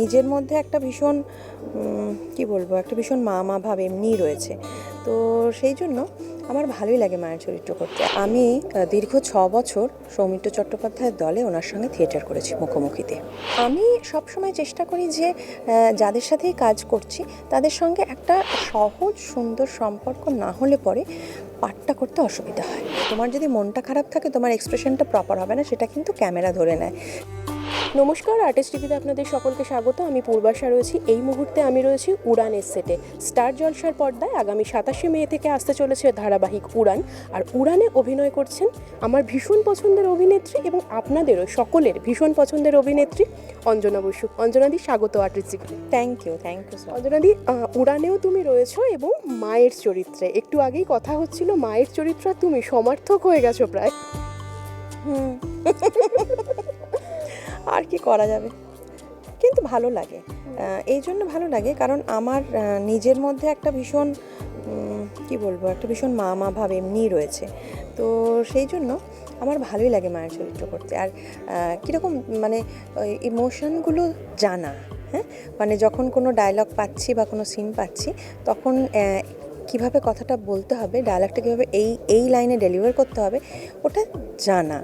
নিজের মধ্যে একটা ভীষণ কি বলব, একটা ভীষণ মা মা ভাব এমনিই রয়েছে। তো সেই জন্য আমার ভালোই লাগে মায়ের চরিত্র করতে। আমি দীর্ঘ ছ বছর সৌমিত্র চট্টোপাধ্যায়ের দলে ওনার সঙ্গে থিয়েটার করেছি মুখোমুখিতে। আমি সবসময় চেষ্টা করি যে যাদের সাথেই কাজ করছি, তাদের সঙ্গে একটা সহজ, সুন্দর সম্পর্ক না হলে পরে পাঠটা করতে অসুবিধা হয়। তোমার যদি মনটা খারাপ থাকে, তোমার এক্সপ্রেশনটা প্রপার হবে না, সেটা কিন্তু ক্যামেরা ধরে নেয়। নমস্কার আর্টিস্ট টিভিতে আপনাদের সকলকে স্বাগত। আমি পূর্বাশা রয়েছি। এই মুহূর্তে আমি রয়েছি উড়ানের সেটে স্টার জলসার পর্দায় আগামী সাতাশে মে থেকে আসতে চলেছে ধারাবাহিক উড়ান। আর উড়ানে অভিনয় করছেন আমার ভীষণ পছন্দের অভিনেত্রী এবং আপনাদেরও সকলের ভীষণ পছন্দের অভিনেত্রী অঞ্জনা বসু। অঞ্জনাদি স্বাগত আর্টিস্ট টিভিতে thank you thank you Anjanadi উড়ানেও তুমি রয়েছো এবং মায়ের চরিত্রে। একটু আগেই কথা হচ্ছিল মায়ের চরিত্র তুমি সমার্থক হয়ে গেছো প্রায়। হুম। আর কি করা যাবে? কিন্তু ভালো লাগে। এই জন্য ভালো লাগে কারণ আমার নিজের মধ্যে একটা ভীষণ কি বলব, একটা ভীষণ মা মা ভাব এমনিই রয়েছে। তো সেই জন্য আমার ভালোই লাগে মায়ের চরিত্র করতে। আর কীরকম মানে ইমোশনগুলো জানা হ্যাঁ? মানে যখন কোনো ডায়লগ পাচ্ছি বা কোনো সিন পাচ্ছি, তখন কীভাবে কথাটা বলতে হবে ডায়লগটা কীভাবে এই এই লাইনে ডেলিভার করতে হবে, ওটা জানা।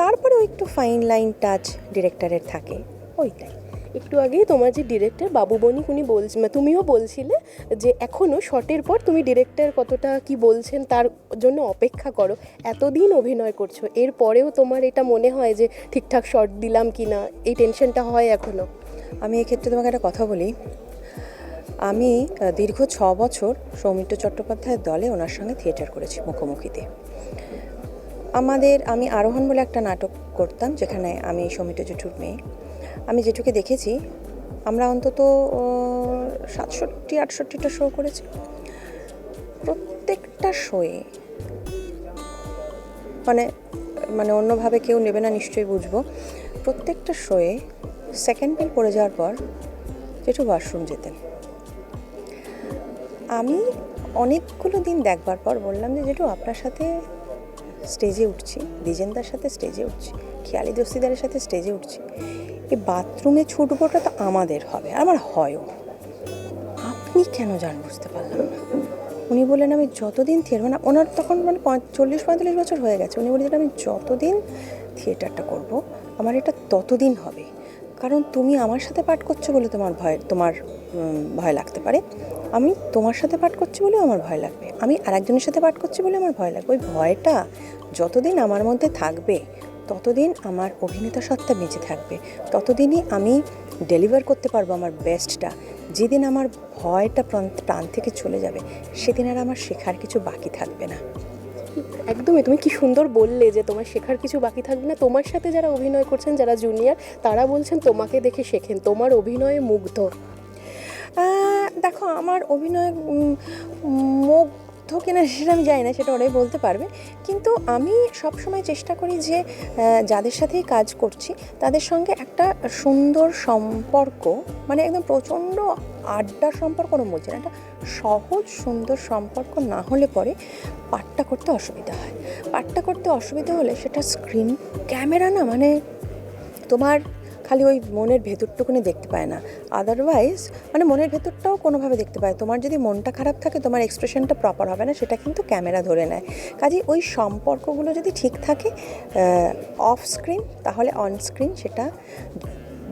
তারপরে ওই একটু ফাইন লাইন টাচ ডিরেক্টরের থাকে, ওইটাই। একটু আগেই তোমার যে ডিরেক্টর বাবু বণিক উনি বলছেন তুমিও বলছিলে যে এখনও শটের পর তুমি ডিরেক্টর কতটা কি বলছেন তার জন্য অপেক্ষা করো। এতদিন অভিনয় করছ, এর পরেও তোমার এটা মনে হয় যে ঠিকঠাক শট দিলাম কি না এই টেনশনটা হয় এখনও আমি এক্ষেত্রে তোমাকে একটা কথা বলি। আমি দীর্ঘ ছ বছর সৌমিত্র চট্টোপাধ্যায়ের দলে ওনার সঙ্গে থিয়েটার করেছি মুখোমুখিতে। আমাদের, আমি আরোহণ বলে একটা নাটক করতাম যেখানে আমি সৌমিত্র জেঠুর মেয়ে। আমি জেঠুকে দেখেছি। আমরা অন্তত সাতষট্টি, আটষট্টিটা শো করেছি। প্রত্যেকটা শোয়ে মানে মানে অন্যভাবে কেউ নেবে না, নিশ্চয়ই বুঝব। প্রত্যেকটা শোয়ে সেকেন্ড বিল পড়ে যাওয়ার পর জেঠু ওয়াশরুম যেতেন। আমি অনেকগুলো দিন দেখবার পর বললাম যে, জেঠু, আপনার সাথে স্টেজে উঠছি দ্বিজেন্দার সাথে স্টেজে উঠছি, খেয়ালি দস্তিদারের সাথে স্টেজে উঠছি। এই বাথরুমে ছুটবোটা তো আমাদের হবে আমার হয়ও। আপনি কেন যান বুঝতে পারলাম না? উনি বললেন, আমি যতদিন থিয়েটার মানে ওনার তখন মানে চল্লিশ, পঁয়তাল্লিশ বছর হয়ে গেছে। উনি বলেছেন আমি যতদিন থিয়েটারটা করব, আমার এটা ততদিন হবে। কারণ তুমি আমার সাথে পাঠ করছ বলে তোমার ভয় তোমার ভয় লাগতে পারে। আমি তোমার সাথে পাঠ করছি বলেও আমার ভয় লাগবে। আমি আরেকজনের সাথে পাঠ করছি বলে আমার ভয় লাগবে। ওই ভয়টা যতদিন আমার মধ্যে থাকবে, ততদিন আমার অভিনেতা সত্তা বেঁচে থাকবে। ততদিনই আমি ডেলিভার করতে পারব আমার বেস্টটা যেদিন আমার ভয়টা প্রাণ প্রাণ থেকে চলে যাবে, সেদিন আর আমার শেখার কিছু বাকি থাকবে না। একদমই তুমি কি সুন্দর বললে যে তোমার শেখার কিছু বাকি থাকবে না। তোমার সাথে যারা অভিনয় করছেন যারা জুনিয়র তারা বলছেন তোমাকে দেখে শেখেন তোমার অভিনয়ে মুগ্ধ। দেখো আমার অভিনয় উম, মুগ্ধ কিনা সেটা আমি জানি না, সেটা ওরাই বলতে পারবে। কিন্তু আমি সবসময় চেষ্টা করি যে যাদের সাথেই কাজ করছি, তাদের সঙ্গে একটা সুন্দর সম্পর্ক মানে একদম প্রচণ্ড আড্ডা সম্পর্ক কোনো বলছি না, একটা সহজ, সুন্দর সম্পর্ক না হলে পরে পাঠটা করতে অসুবিধা হয়। পাঠটা করতে অসুবিধা হলে সেটা স্ক্রিন ক্যামেরা না মানে তোমার খালি ওই মনের ভেতরটুকুনি দেখতে পায় না। আদারওয়াইজ মানে মনের ভেতরটাও কোনোভাবে দেখতে পায়। তোমার যদি মনটা খারাপ থাকে, তোমার এক্সপ্রেশনটা প্রপার হবে না, সেটা কিন্তু ক্যামেরা ধরে নেয়। কাজে ওই সম্পর্কগুলো যদি ঠিক থাকে অফ স্ক্রিন তাহলে অন স্ক্রিন সেটা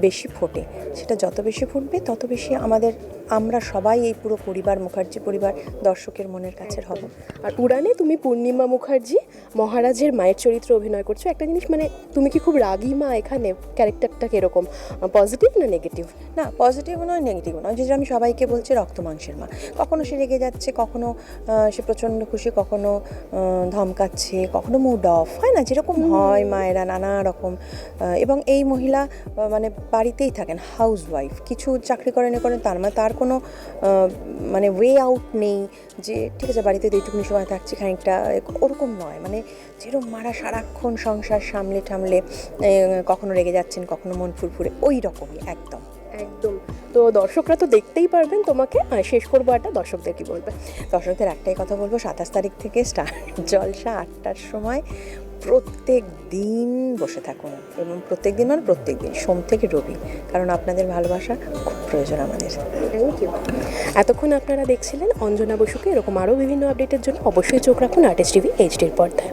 বেশি ফোটে। সেটা যত বেশি ফুটবে, তত বেশি আমাদের আমরা সবাই এই পুরো পরিবার মুখার্জি পরিবার দর্শকের মনের কাছের হব। আর উড়ানে তুমি পূর্ণিমা মুখার্জি মহারাজের মায়ের চরিত্রে অভিনয় করছ। একটা জিনিস মানে তুমি কি খুব রাগি মা এখানে? ক্যারেক্টারটা কীরকম? পজিটিভ না নেগেটিভ? না পজিটিভ নয় নেগেটিভ নয়। যেটা আমি সবাইকে বলছি রক্ত মাংসের মা। কখনো সে রেগে যাচ্ছে কখনো সে প্রচণ্ড খুশি কখনো ধমকাচ্ছে কখনো মুড অফ হয় না যেরকম হয় মায়েরা নানা রকম এবং এই মহিলা মানে বাড়িতেই থাকেন হাউস ওয়াইফ কিছু চাকরি করেন করেন তার মানে তার কোনো মানে ওয়ে আউট নেই যে ঠিক আছে বাড়িতে তো এইটুকুনি সময় থাকছি খানিকটা ওরকম নয়। মানে যেরকম মারা সারাক্ষণ সংসার সামলে টামলে আহ, কখনো রেগে যাচ্ছেন কখনো মন ফুরফুরে ওই রকমই একদম। একদম। তো দর্শকরা তো দেখতেই পারবেন তোমাকে শেষ করব একটা দর্শকদের কি বলবে? দর্শকদের একটাই কথা বলব সাতাশ তারিখ থেকে স্টার জলসা আটটার সময়। প্রত্যেক দিন বসে থাকুন এবং প্রত্যেক দিন মানে প্রত্যেক দিন সোম থেকে রবি কারণ আপনাদের ভালোবাসা খুব প্রয়োজন আমাদের। থ্যাংক ইউ এতক্ষণ আপনারা দেখছিলেন অঞ্জনা বসুকে এরকম আরও বিভিন্ন আপডেটের জন্য অবশ্যই চোখ রাখুন আর্টিস্ট টিভি এইচডির পর্দায়।